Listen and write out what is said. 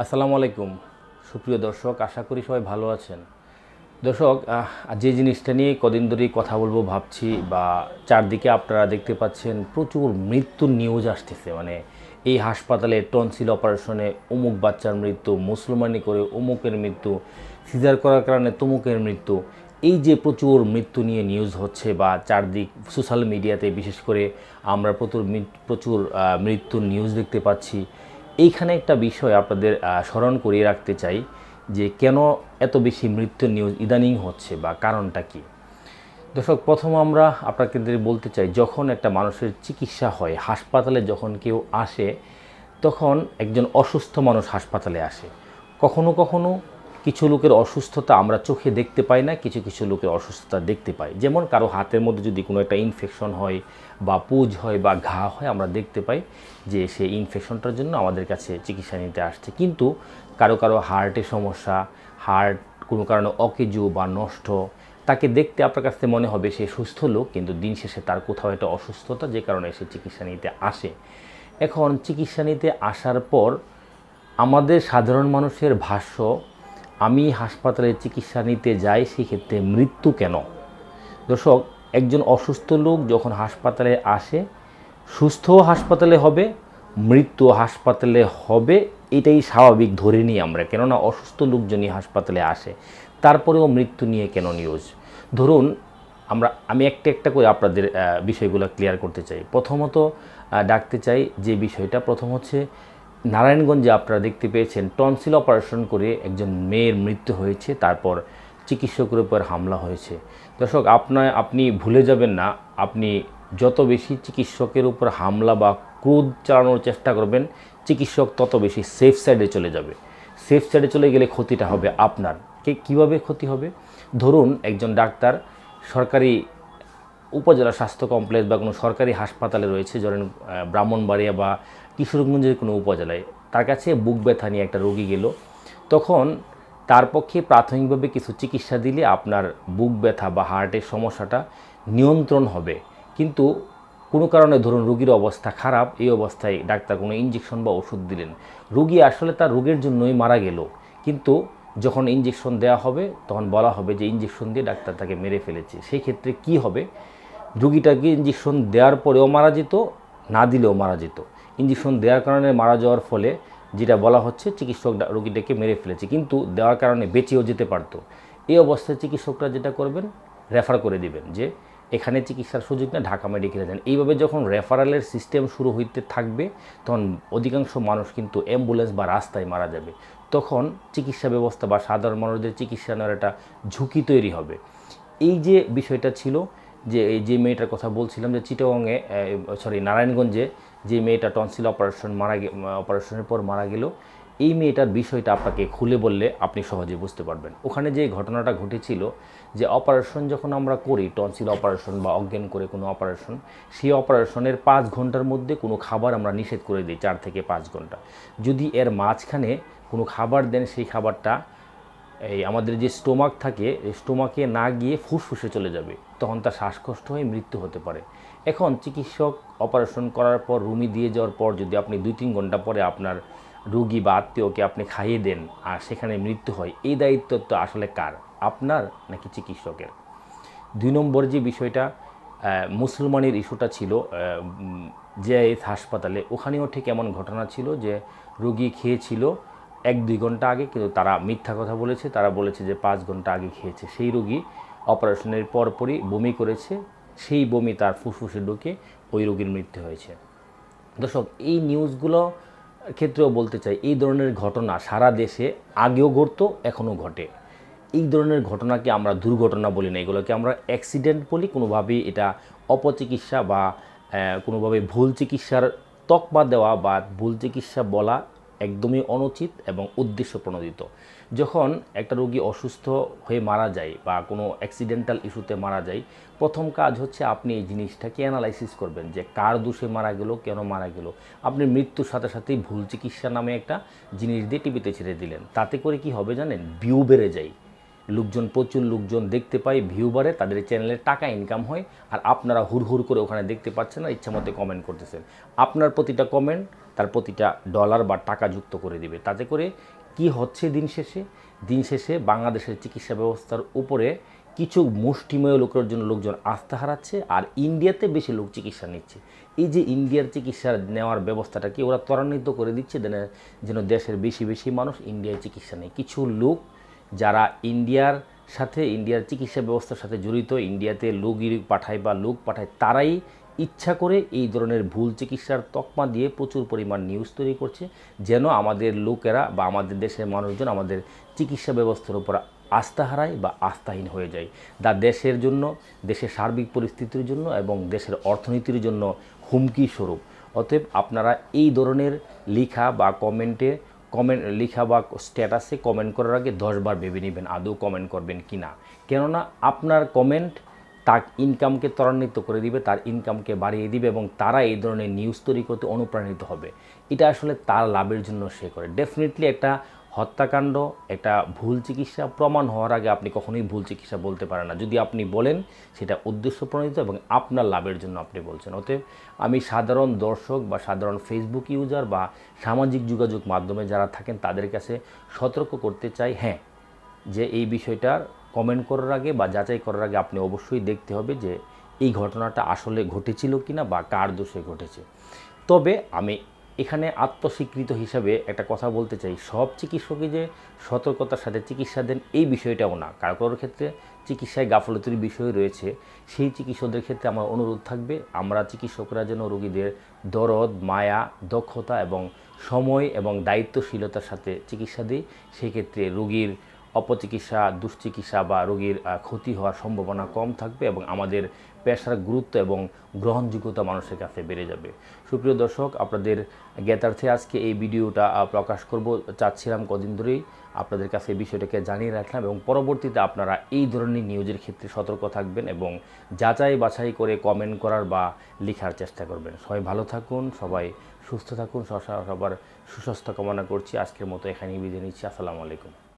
আসসালামু আলাইকুম। সুপ্রিয় দর্শক, আশা করি সবাই ভালো আছেন। দর্শক যে জিনিসটা নিয়ে কদিন ধরেই কথা বলব, ভাবছি বা চারদিকে আপনারা দেখতে পাচ্ছেন প্রচুর মৃত্যুর নিউজ আসতেছে। মানে এই হাসপাতালে টনসিল অপারেশনে অমুক বাচ্চার মৃত্যু, মুসলমানি করে অমুকের মৃত্যু সিজার করার কারণে তমুকের মৃত্যু, এই যে প্রচুর মৃত্যু নিয়ে নিউজ হচ্ছে বা চারদিক সোশ্যাল মিডিয়াতে বিশেষ করে আমরা প্রচুর প্রচুর মৃত্যুর নিউজ দেখতে পাচ্ছি। এইখানে একটা বিষয় আপনাদের স্মরণ করিয়ে রাখতে চাই যে কেন এত বেশি মৃত্যু নিউজ ইদানিং হচ্ছে বা কারণটা কি? দর্শক, প্রথম আমরা আপনাকে বলতে চাই, যখন একটা মানুষের চিকিৎসা হয়, হাসপাতালে যখন কেউ আসে, তখন একজন অসুস্থ মানুষ হাসপাতালে আসে। কখনো কখনো কিছু লোকের অসুস্থতা আমরা চোখে দেখতে পাই না, কিছু কিছু লোকের অসুস্থতা দেখতে পাই। যেমন কারও হাতের মধ্যে যদি কোনো একটা ইনফেকশন হয় বা পুজ হয় বা ঘা হয়, আমরা দেখতে পাই যে সেই ইনফেকশনটার জন্য আমাদের কাছে চিকিৎসা নিতে আসছে। কিন্তু কারও কারও হার্টের সমস্যা, হার্ট কোনো কারণে অকেজু বা নষ্ট, তাকে দেখতে আপনার কাছে মনে হবে সে সুস্থ লোক, কিন্তু দিন শেষে তার কোথাও একটা অসুস্থতা যে কারণে সে চিকিৎসা নিতে আসে। এখন চিকিৎসা নিতে আসার পর আমাদের সাধারণ মানুষের ভাষ্য আমি হাসপাতালে চিকিৎসা নিতে যাই, সেক্ষেত্রে মৃত্যু কেন? দর্শক, একজন অসুস্থ লোক যখন হাসপাতালে আসে, সুস্থ হাসপাতালে হবে, মৃত্যু হাসপাতালে হবে, এটাই স্বাভাবিক ধরে নিই আমরা। কেননা অসুস্থ লোকজনই হাসপাতালে আসে, তারপরেও মৃত্যু নিয়ে কেন নিউজ ধরুন, আমরা, আমি একটা একটা করে আপনাদের বিষয়গুলো ক্লিয়ার করতে চাই। প্রথমত ডাকতে চাই যে বিষয়টা, প্রথম হচ্ছে নারায়ণগঞ্জে আপনারা দেখতে পেয়েছেন টনসিল অপারেশন করে একজন মেয়ের মৃত্যু হয়েছে, তারপর চিকিৎসকের উপর হামলা হয়েছে। দর্শক, আপনার, আপনি ভুলে যাবেন না, আপনি যত বেশি চিকিৎসকের উপর হামলা বা ক্রোধ চালানোর চেষ্টা করবেন, চিকিৎসক তত বেশি সেফ সাইডে চলে যাবে। সেফ সাইডে চলে গেলে ক্ষতিটা হবে আপনার। কে, কীভাবে ক্ষতি হবে? ধরুন, একজন ডাক্তার সরকারি উপজেলা স্বাস্থ্য কমপ্লেক্স বা কোনো সরকারি হাসপাতালে রয়েছে, ধরেন ব্রাহ্মণবাড়িয়া বা কিশোরগঞ্জের কোনো উপজেলায়, তার কাছে বুক ব্যথা নিয়ে একটা রোগী গেল। তখন তার পক্ষে প্রাথমিকভাবে কিছু চিকিৎসা দিলে আপনার বুক ব্যথা বা হার্টের সমস্যাটা নিয়ন্ত্রণ হবে। কিন্তু কোনো কারণে ধরুন রোগীর অবস্থা খারাপ, এই অবস্থায় ডাক্তার কোনো ইঞ্জেকশন বা ওষুধ দিলেন। রোগী আসলে তার রোগের জন্যই মারা গেল। কিন্তু যখন ইঞ্জেকশন দেওয়া হবে, তখন বলা হবে যে ইঞ্জেকশন দিয়ে ডাক্তার তাকে মেরে ফেলেছে। সেই ক্ষেত্রে কি হবে? রুগীটাকে ইঞ্জেকশন দেওয়ার পরেও মারা যেত, না দিলেও মারা যেত। ইঞ্জেকশন দেওয়ার কারণে মারা যাওয়ার ফলে যেটা বলা হচ্ছে চিকিৎসক রোগীটাকে মেরে ফেলেছে। কিন্তু দেওয়ার কারণে বেঁচেও যেতে পারতো। এই অবস্থায় চিকিৎসকরা যেটা করবেন রেফার করে দিবেন যে এখানে চিকিৎসার সুযোগ না ঢাকা মেডিকেলে যান। এইভাবে যখন রেফারেলের সিস্টেম শুরু হইতে থাকবে, তখন অধিকাংশ মানুষ কিন্তু অ্যাম্বুলেন্স বা রাস্তায় মারা যাবে। তখন চিকিৎসা ব্যবস্থা বা সাধারণ মানুষদের চিকিৎসা নেওয়ার একটা ঝুঁকি তৈরি হবে। এই যে বিষয়টা ছিল যে এই যে মেয়েটার কথা বলছিলাম যে চিটাগংয়ে সরি, নারায়ণগঞ্জে যে মেয়েটা টনসিল অপারেশন মারা অপারেশনের পর মারা গেল, এই মেয়েটার বিষয়টা আপনাকে খুলে বললে আপনি সহজে বুঝতে পারবেন। ওখানে যে ঘটনাটা ঘটেছিল, যে অপারেশন যখন আমরা করি, টনসিল অপারেশন বা অজ্ঞান করে কোনো অপারেশন, সেই অপারেশনের পাঁচ ঘণ্টার মধ্যে কোনো খাবার আমরা নিষেধ করে দিই, চার থেকে পাঁচ ঘণ্টা। যদি এর মাঝখানে কোনো খাবার দেন, সেই খাবারটা এই আমাদের যে স্টোমাক থাকে, এই স্টোমাকে না গিয়ে ফুসফুসে চলে যাবে, তখন তার শ্বাসকষ্ট হয়ে মৃত্যু হতে পারে। এখন চিকিৎসক অপারেশন করার পর রুমি দিয়ে যাওয়ার পর যদি আপনি দুই তিন ঘণ্টা পরে আপনার রুগী বা আত্মীয়কে আপনি খাইয়ে দেন, আর সেখানে মৃত্যু হয়, এই দায়িত্ব তো আসলে কার? আপনার নাকি চিকিৎসকের? দুই নম্বর যে বিষয়টা মুসলমানের ইস্যুটা ছিল যে হাসপাতালে, ওখানেও ঠিক এমন ঘটনা ছিল যে রোগী খেয়েছিল এক দুই ঘণ্টা আগে, কিন্তু তারা মিথ্যা কথা বলেছে। তারা বলেছে যে পাঁচ ঘণ্টা আগে খেয়েছে। সেই রোগী অপারেশনের পরপরই বমি করেছে। সেই বমি তার ফুসফুসে ঢুকে ওই রোগীর মৃত্যু হয়েছে। দর্শক, এই নিউজগুলো ক্ষেত্রেও বলতে চাই, এই ধরনের ঘটনা সারা দেশে আগেও ঘটত, এখনও ঘটে। এই ধরনের ঘটনাকে আমরা দুর্ঘটনা বলি না। এগুলোকে আমরা অ্যাক্সিডেন্ট বলি। কোনোভাবেই এটা অপচিকিৎসা বা কোনোভাবে ভুল চিকিৎসার তকমা দেওয়া বা ভুল চিকিৎসা বলা একদমই অনুচিত এবং উদ্দেশ্য প্রণোদিত। যখন একটা রোগী অসুস্থ হয়ে মারা যায় বা কোনো অ্যাক্সিডেন্টাল ইস্যুতে মারা যায়, প্রথম কাজ হচ্ছে আপনি এই জিনিসটাকে অ্যানালাইসিস করবেন যে কার দোষে মারা গেল, কেন মারা গেল। আপনি মৃত্যুর সাথে সাথেই ভুল চিকিৎসা নামে একটা জিনিস দিয়ে টিভিতে ছেড়ে দিলেন। তাতে করে কি হবে জানেন? ভিউ বেড়ে যায়। লোকজন, প্রচুর লোকজন দেখতে পায় ভিউ বাড়ে, তাদের চ্যানেলে টাকা ইনকাম হয়, আর আপনারা হুড় হুড় করে ওখানে দেখতে পাচ্ছেন না, ইচ্ছা মতো কমেন্ট করতেছেন। আপনার প্রতিটা কমেন্ট তার প্রতিটা ডলার বা টাকা যুক্ত করে দিবে। তাতে করে কি হচ্ছে দিন শেষে? দিন শেষে বাংলাদেশের চিকিৎসা ব্যবস্থার উপরে কিছু মুষ্টিমেয় লোকের জন্য লোকজন আস্থা হারাচ্ছে, আর ইন্ডিয়াতে বেশি লোক চিকিৎসা নিচ্ছে। এই যে ইন্ডিয়ার চিকিৎসা নেওয়ার ব্যবস্থাটাকে ওরা ত্বরান্বিত করে দিচ্ছে? যেন দেশের বেশি বেশি মানুষ ইন্ডিয়ায় চিকিৎসা নেয়। কিছু লোক যারা ইন্ডিয়ার সাথে, ইন্ডিয়ার চিকিৎসা ব্যবস্থার সাথে জড়িত, ইন্ডিয়াতে লোকই পাঠায় বা লোক পাঠায়, তারাই ইচ্ছা করে এই ধরনের ভুল চিকিৎসার তকমা দিয়ে প্রচুর পরিমাণ নিউজ তৈরি করছে, যেন আমাদের লোকেরা বা আমাদের দেশের মানুষজন আমাদের চিকিৎসা ব্যবস্থার উপর আস্থা হারায় বা আস্থাহীন হয়ে যায়। যা দেশের জন্য, দেশের সার্বিক পরিস্থিতির জন্য এবং দেশের অর্থনীতির জন্য হুমকি স্বরূপ। অতএব আপনারা এই ধরনের লেখা বা কমেন্টে কমেন্ট লেখা বা স্ট্যাটাসে কমেন্ট করার আগে দশবার ভেবে নেবেন আদৌ কমেন্ট করবেন কি না। কেননা আপনার কমেন্ট তার ইনকামকে ত্বরান্বিত করে দিবে, তার ইনকামকে বাড়িয়ে দিবে এবং তারা এই ধরনের নিউজ তৈরি করতে অনুপ্রাণিত হবে। এটা আসলে তার লাভের জন্য সে করে। ডেফিনেটলি একটা হত্যাকাণ্ড একটা ভুল চিকিৎসা প্রমাণ হওয়ার আগে আপনি কখনোই ভুল চিকিৎসা বলতে পারেন না। যদি আপনি বলেন, সেটা উদ্দেশ্য প্রণীত এবং আপনার লাভের জন্য আপনি বলছেন। অতএব আমি সাধারণ দর্শক বা সাধারণ ফেসবুক ইউজার বা সামাজিক যোগাযোগ মাধ্যমে যারা থাকেন, তাদের কাছে সতর্ক করতে চাই হ্যাঁ যে এই বিষয়টার কমেন্ট করার আগে বা যাচাই করার আগে আপনি অবশ্যই দেখতে হবে যে এই ঘটনাটা আসলে ঘটেছিল কিনা বা কার দোষে ঘটেছে। তবে আমি এখানে আত্মস্বীকৃত হিসাবে একটা কথা বলতে চাই। সব চিকিৎসকই যে সতর্কতার সাথে চিকিৎসা দেন, এই বিষয়টাও না। কারও কারোর ক্ষেত্রে চিকিৎসায় গাফলতির বিষয় রয়েছে। সেই চিকিৎসকদের ক্ষেত্রে আমার অনুরোধ থাকবে, আমরা চিকিৎসকরা যেন রোগীদের দরদ, মায়া, দক্ষতা এবং সময় এবং দায়িত্বশীলতার সাথে চিকিৎসা দিই, সেক্ষেত্রে রোগীর অপচিকিৎসা, দুশ্চিকিৎসা বা রোগীর ক্ষতি হওয়ার সম্ভাবনা কম থাকবে এবং আমাদের পেশার গুরুত্ব এবং গ্রহণযোগ্যতা মানুষের কাছে বেড়ে যাবে। সুপ্রিয় দর্শক, আপনাদের জ্ঞাতার্থে আজকে এই ভিডিওটা প্রকাশ করব। চাচ্ছিলাম কদিন ধরেই আপনাদের কাছে বিষয়টাকে জানিয়ে রাখলাম এবং পরবর্তীতে আপনারা এই ধরনের নিউজের ক্ষেত্রে সতর্ক থাকবেন এবং যাচাই বাছাই করে কমেন্ট করার বা লেখার চেষ্টা করবেন। সবাই ভালো থাকুন, সবাই সুস্থ থাকুন, সবার সুস্বাস্থ্য কামনা করছি। আজকের মতো এখানেই বিদায় নিচ্ছি। আসসালামু আলাইকুম।